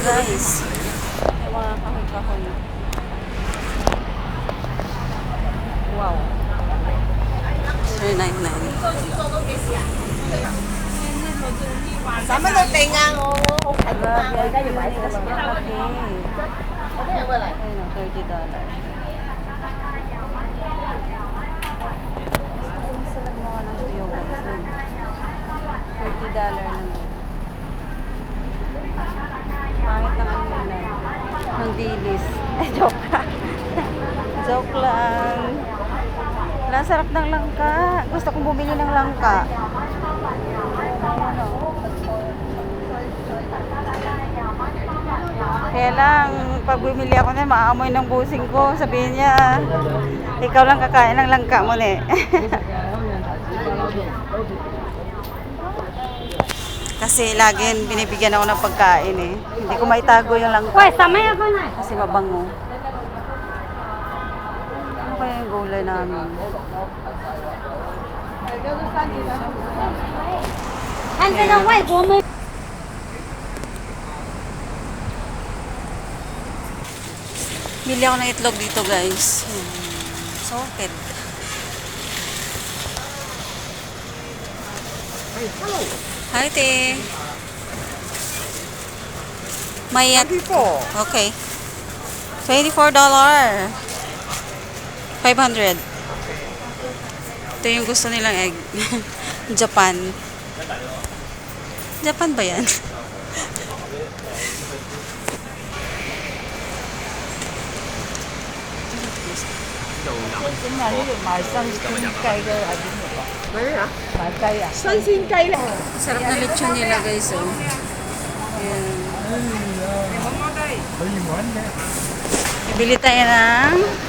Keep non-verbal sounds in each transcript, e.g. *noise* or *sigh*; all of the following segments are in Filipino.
guys. May mga kahon-kahon. Wow. 399. Sama na tingang. Grabe, ay tayo ba? Ito sa mga kape. Ayun, $30. dollars. $30 lang. sarap ng langka. Gusto kong bumili ng langka. Kaya lang, pag bumili ako na, maamoy ng busing ko. Sabihin niya, ikaw lang kakain ng langka mo ni. Eh. *laughs* Kasi lagi binibigyan ako ng pagkain eh. Hindi ko maitago yung langka. Pwes, tamay ako na. Kasi mabango tuloy namin. Handa ng white woman. Bili ako ng itlog dito guys. Hmm. Sorted. Hi, te. May at... Okay. $24. 500. Ito yung gusto nilang egg. *laughs* Japan. Japan ba yan? Sarap na lechon nila guys, oh. Ayan. Bili tayo ng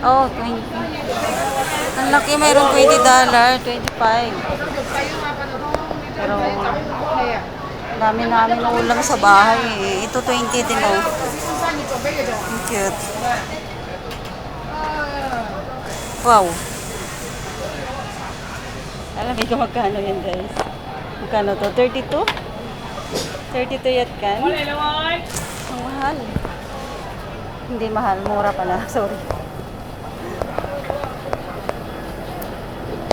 Oh, 20. Ang laki, mayroong 20 dollar, 25. Pero, dami namin ulam sa bahay. eh. Ito 20 din oh. Ang cute. Wow. Alam mo kung magkano yan guys. Magkano to? 32? 32 yat kan? Ang mahal. Hindi mahal, mura pala. *laughs* Sorry.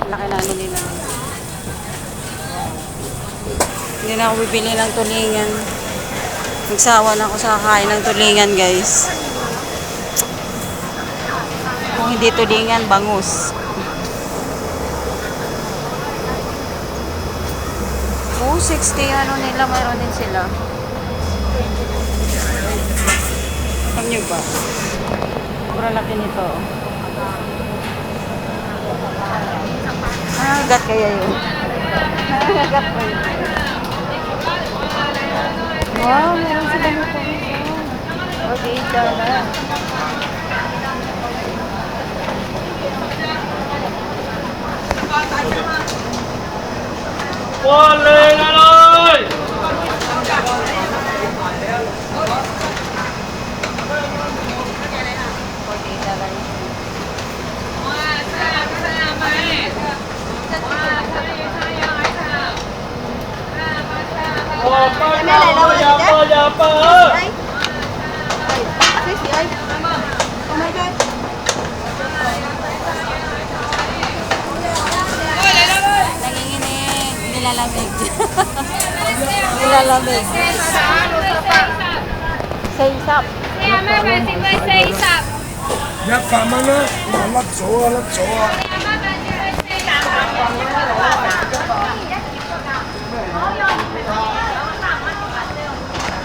Laki na ano nila. Hindi na ako bibili ng tulingan. Nagsawa na ako sa kain ng tulingan, guys. Kung hindi tulingan, bangus. Oh, 60 ano nila, mayroon din sila. Alam niyo ba? Sobrang laki nito. Ah, gat kaya yun. Ah, gat pa yun. Wow, meron sila nito. Okay, dala. Okay, Shipper. Nilalamig. Nilalamig. Say sap. Kaya mama, si Say sap. Nhất phẩm á, nó lách sổ, lách sổ.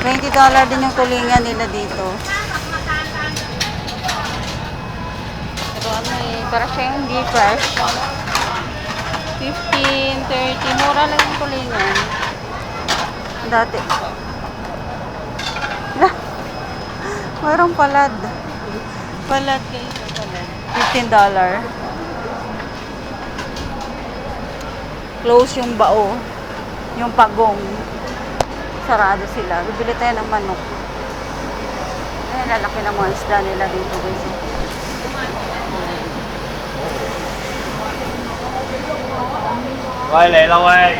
$20 dollar din yung tulingan nila dito. Pero ano eh, para siya yung hindi fresh. 15, 30, mura lang yung tulingan. Dati. *laughs* Mayroong palad. Balat guys. $15. Close yung bao. Yung pagong sarado sila. Bibili tayo ng manok. Ayan, lalaki ng mga isda nila dito guys. Wai, lay lang, wai.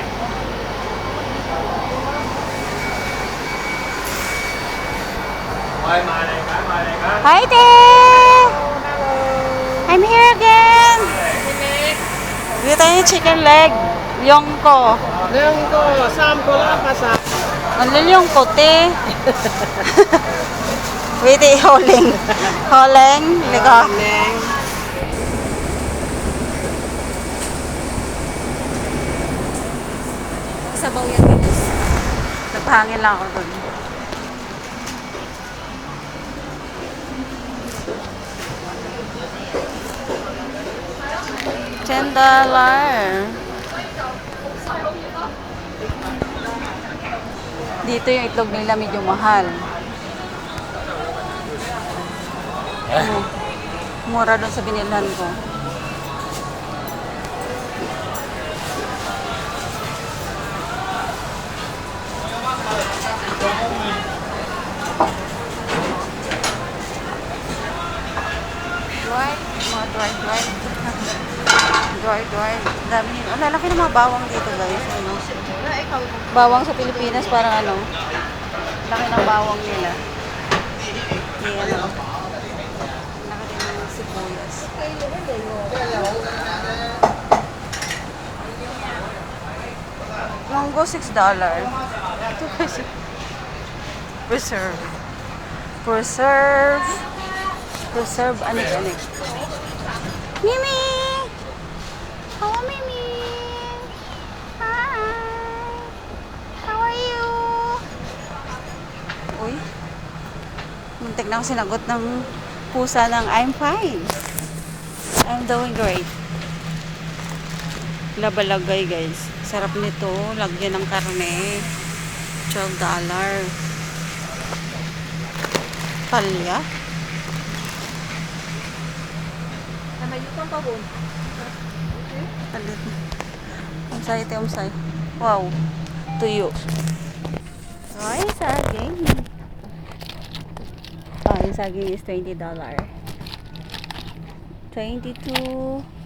Wai, malay ka, malay ka. Hi there! I'm here again! Bili tayo ng chicken leg. Yongko. Yongko, sample lang kasama. Ano yung kote? Wait, eh, holing. Holing. Liga. 靚。Sabaw yan, guys. Nagpahangin lang ako dun. Ten Dito yung itlog nila medyo mahal. Ano? Mura doon sa binilhan ko. Dwight, mga Dwight, Dwight. Dwight, Dwight. Dami. Ang lalaki ng mga bawang dito guys. Ano? Bawang sa Pilipinas parang ano. Laki ng bawang nila. Di ano. Laki din ng. Munggo, $6. Ito kasi. Preserve. Preserve. Preserve anik-anik. Mimi! Hello, Mimi! Hi! How are you? Uy. Muntik na ako sinagot ng pusa ng I'm fine. I'm doing great. Labalagay guys. Sarap nito. Lagyan ng karne. 12 dollar. Palya. Palit. Umsay, ito umsay. Wow. Tuyo. Ay, saging. Oh, yung saging is $20. 22